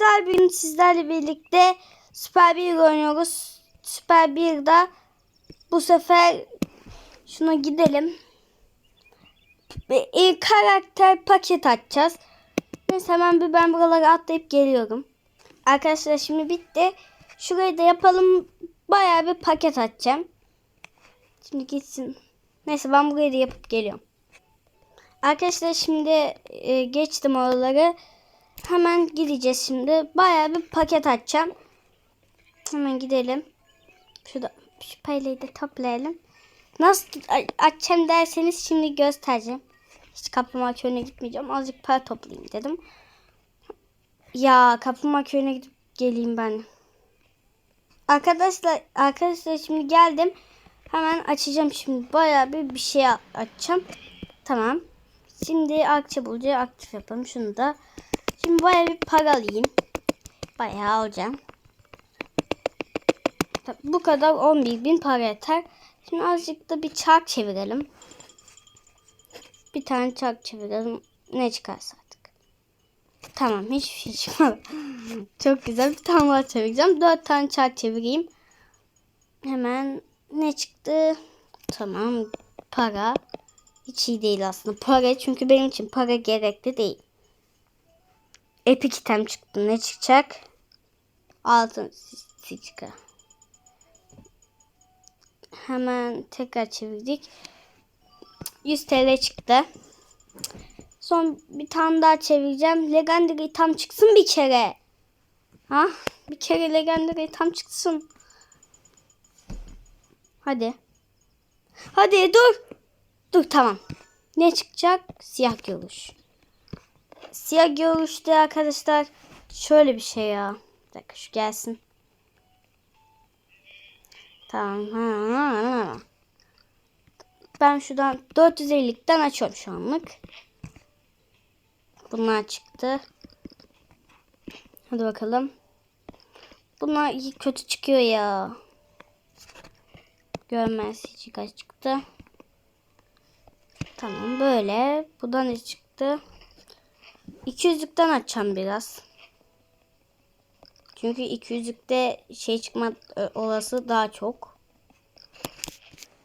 Arkadaşlar bugün sizlerle birlikte Süper 1 oynuyoruz. Süper 1'de bu sefer şuna gidelim. İlk karakter paket açacağız. Neyse hemen bir ben buralara atlayıp geliyorum. Arkadaşlar şimdi bitti. Şurayı da yapalım. Bayağı bir paket açacağım. Şimdi gitsin. Neyse ben burayı da yapıp geliyorum. Arkadaşlar şimdi e, geçtim oraları. Hemen gideceğiz şimdi. Bayağı bir paket açacağım. Hemen gidelim. Şurada şu paylayı da toplayalım. Nasıl açacağım derseniz şimdi göstereceğim. Hiç kaplumbağa köyüne gitmeyeceğim. Azıcık para toplayayım dedim. Ya kaplumbağa köyüne gidip geleyim ben. Arkadaşlar arkadaşlar şimdi geldim. Hemen açacağım şimdi. Bayağı bir bir şey açacağım. Tamam. Şimdi akçe bulucu aktif yapalım. Şunu da. Şimdi bayağı bir para alayım. Bayağı alacağım. Bu kadar 11 bin para yeter. Şimdi azıcık da bir çark çevirelim. Bir tane çark çevirelim. Ne çıkarsa artık. Tamam hiçbir şey çıkmadı. Çok güzel bir tane daha çevireceğim. Dört tane çark çevireyim. Hemen ne çıktı? Tamam para. Hiç iyi değil aslında. Para çünkü benim için para gerekli değil. Epic item çıktı. Ne çıkacak? Altın sıçka. Hemen tekrar çevirdik. 100 TL çıktı. Son bir tane daha çevireceğim. Legendary tam çıksın bir kere. Ha? Bir kere Legendary tam çıksın. Hadi. Hadi dur. Dur tamam. Ne çıkacak? Siyah görüş. Siyah görüşte arkadaşlar şöyle bir şey ya. Bir dakika şu gelsin. Tamam. Ben şuradan 450'likten açıyorum şu anlık. Bunlar çıktı. Hadi bakalım. Bunlar kötü çıkıyor ya. Görmez hiç kaç çıktı. Tamam böyle. Bu da ne çıktı? 200'lükten açacağım biraz. Çünkü 200'lükte şey çıkma e, olası daha çok.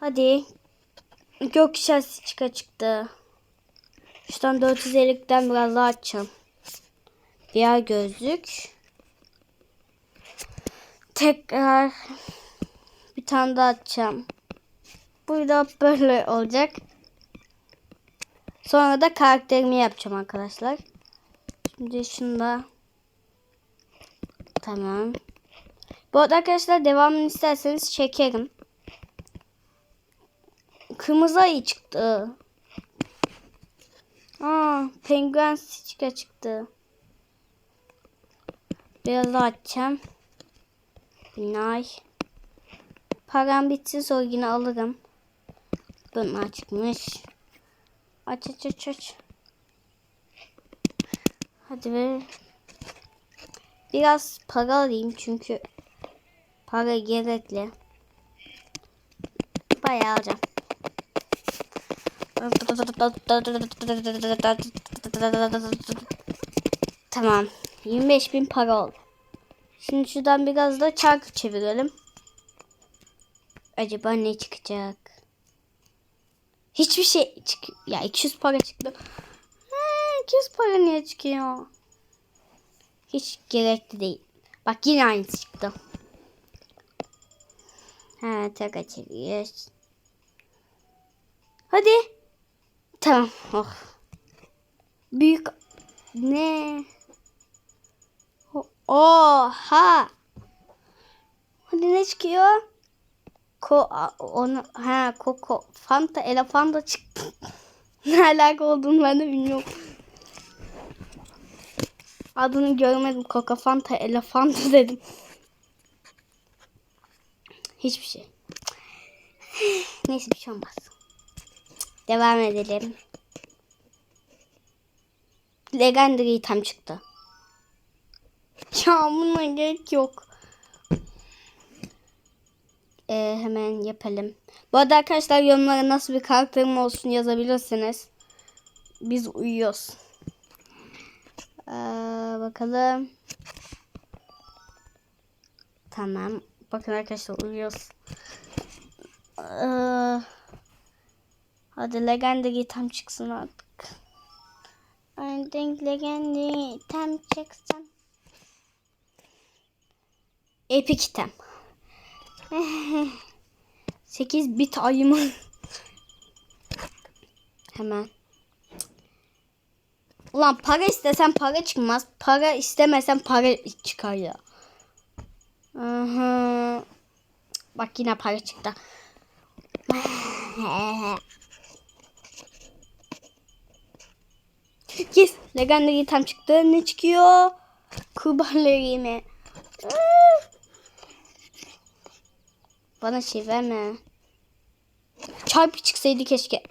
Hadi. Gökkuşağı çıka çıktı. Şuradan 450'likten biraz daha açacağım. Diğer gözlük. Tekrar bir tane daha açacağım. Burada böyle olacak. Sonra da karakterimi yapacağım arkadaşlar. Şimdi şunu da Tamam. Bu arada arkadaşlar devamını isterseniz çekerim. Kırmızı ayı çıktı. Aa, penguen çıka çıktı. Biraz daha açacağım. Binay. Param bitsin sonra yine alırım. Bunlar çıkmış. Aç aç aç aç. Hadi ver. Biraz para alayım çünkü para gerekli. Bayağı alacağım. Tamam. 25 bin para oldu. Şimdi şuradan biraz da çark çevirelim. Acaba ne çıkacak? Hiçbir şey çık ya 200 para çıktı. Ha, 200 para niye çıkıyor? Hiç gerekli değil. Bak yine aynısı çıktı. Ha tekrar çeviriyoruz. Hadi. Tamam. Oh. Büyük ne? Oha. Hadi ne çıkıyor? Ko onu ha Koko Fanta Elefanta çıktı. ne alaka olduğunu ben de bilmiyorum. Adını görmedim. Coca Fanta Elefanta dedim. Hiçbir şey. Neyse bir şey olmaz. Devam edelim. Legendary tam çıktı. Ya buna gerek yok. Ee, hemen yapalım. Bu arada arkadaşlar yorumlara nasıl bir karakterim olsun yazabilirsiniz. Biz uyuyoruz. Ee, bakalım. Tamam. Bakın arkadaşlar uyuyoruz. Ee, hadi Legendary tam çıksın artık. I think Legendary tam çıksın. Epic item. 8 bit ayımı. Hemen. Ulan para istesen para çıkmaz. Para istemesen para çıkar ya. Aha. Bak yine para çıktı. yes. Legendary tam çıktı. Ne çıkıyor? Kurbanları mi? Bana şey verme. Çarpı çıksaydı keşke.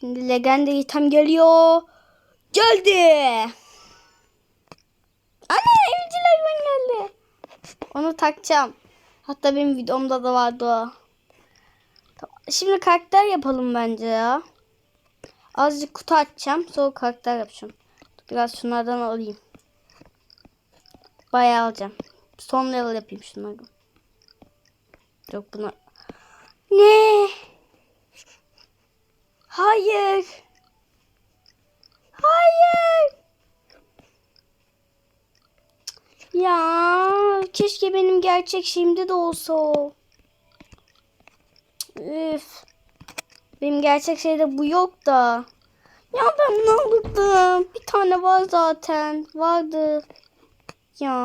Şimdi Legendary tam geliyor. Geldi. Ana evcil hayvan geldi. Onu takacağım. Hatta benim videomda da vardı o. Şimdi karakter yapalım bence ya. Azıcık kutu açacağım. Sonra karakter yapacağım. Biraz şunlardan alayım. Bayağı alacağım. Son level yapayım şunları. Yok buna. Ne? Hayır. Hayır. Ya keşke benim gerçek şeyimde de olsa o. Üf. Benim gerçek şeyde bu yok da. Ya ben bunu alırdım. Bir tane var zaten. Vardı. Ya.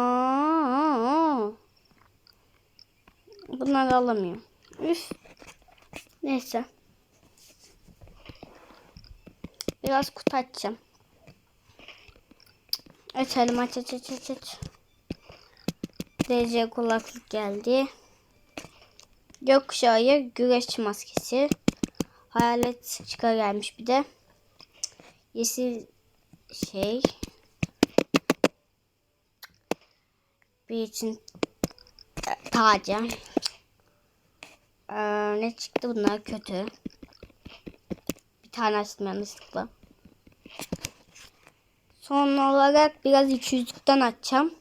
Bunları alamıyorum. Üf. Neyse. Biraz kutu açacağım. Açalım aç aç aç aç aç. DC kulaklık geldi. Gökkuşağı güreşçi maskesi. Hayalet çıkar gelmiş bir de. Yeşil şey. Bir için tacı. Ee, ne çıktı bunlar kötü. Tane açtım yanlışlıkla. Son olarak biraz 200'lükten açacağım.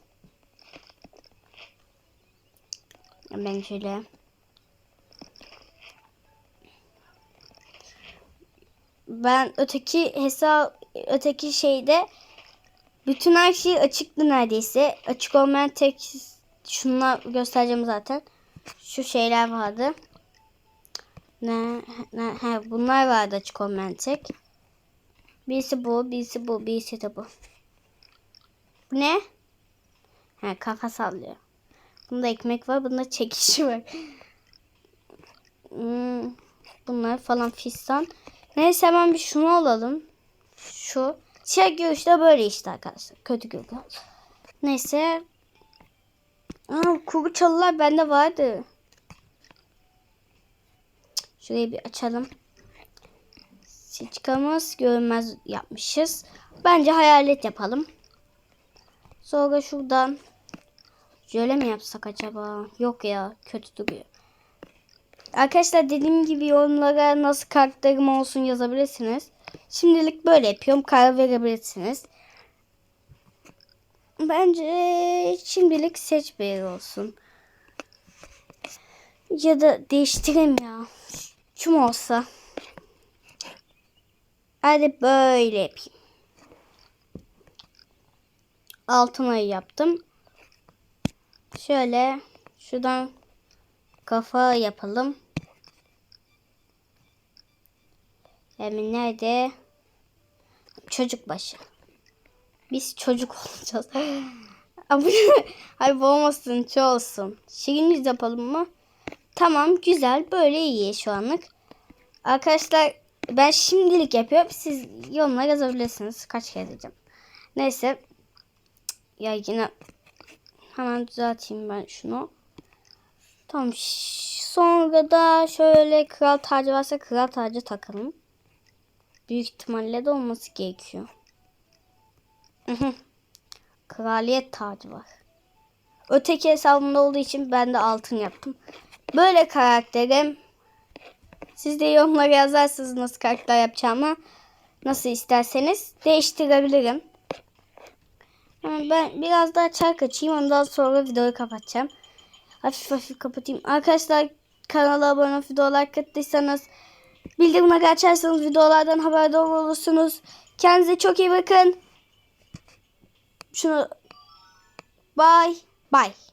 Ben şöyle ben öteki hesap öteki şeyde bütün her şey açıktı neredeyse. Açık olmayan tek şunlar göstereceğim zaten. Şu şeyler vardı. Ne, ne he, bunlar vardı açık olmayan tek. Birisi bu, birisi bu, birisi de bu. Bu ne? He, kafa sallıyor. Bunda ekmek var, bunda çekişi var. Hmm, bunlar falan fistan. Neyse hemen bir şunu alalım. Şu. Şey görüşte böyle işte arkadaşlar. Kötü görünüyor. Neyse. Aa, kuru çalılar bende vardı. Şurayı bir açalım. Siçkamız görünmez yapmışız. Bence hayalet yapalım. Sonra şuradan şöyle mi yapsak acaba? Yok ya kötü duruyor. Arkadaşlar dediğim gibi yorumlara nasıl karakterim olsun yazabilirsiniz. Şimdilik böyle yapıyorum. Karar verebilirsiniz. Bence şimdilik seç bir olsun. Ya da değiştireyim ya. Kim olsa. Hadi böyle yapayım. Altın ayı yaptım. Şöyle şuradan kafa yapalım. Hemen nerede? Çocuk başı. Biz çocuk olacağız. Hayır olmasın şu olsun. Yapalım mı? Tamam güzel böyle iyi şu anlık. Arkadaşlar ben şimdilik yapıyorum. Siz yorumlara yazabilirsiniz. Kaç kez diyeceğim. Neyse. Ya yine hemen düzelteyim ben şunu. Tamam. Sonra da şöyle kral tacı varsa kral tacı takalım. Büyük ihtimalle de olması gerekiyor. Kraliyet tacı var. Öteki hesabımda olduğu için ben de altın yaptım. Böyle karakterim. Siz de yorumlara yazarsınız nasıl karakter yapacağımı. Nasıl isterseniz değiştirebilirim. Ben biraz daha çark açayım. Ondan sonra videoyu kapatacağım. Hafif hafif kapatayım. Arkadaşlar kanala abone olup videolar kattıysanız bildirimleri açarsanız videolardan haberdar olursunuz. Kendinize çok iyi bakın. Şunu bye bye.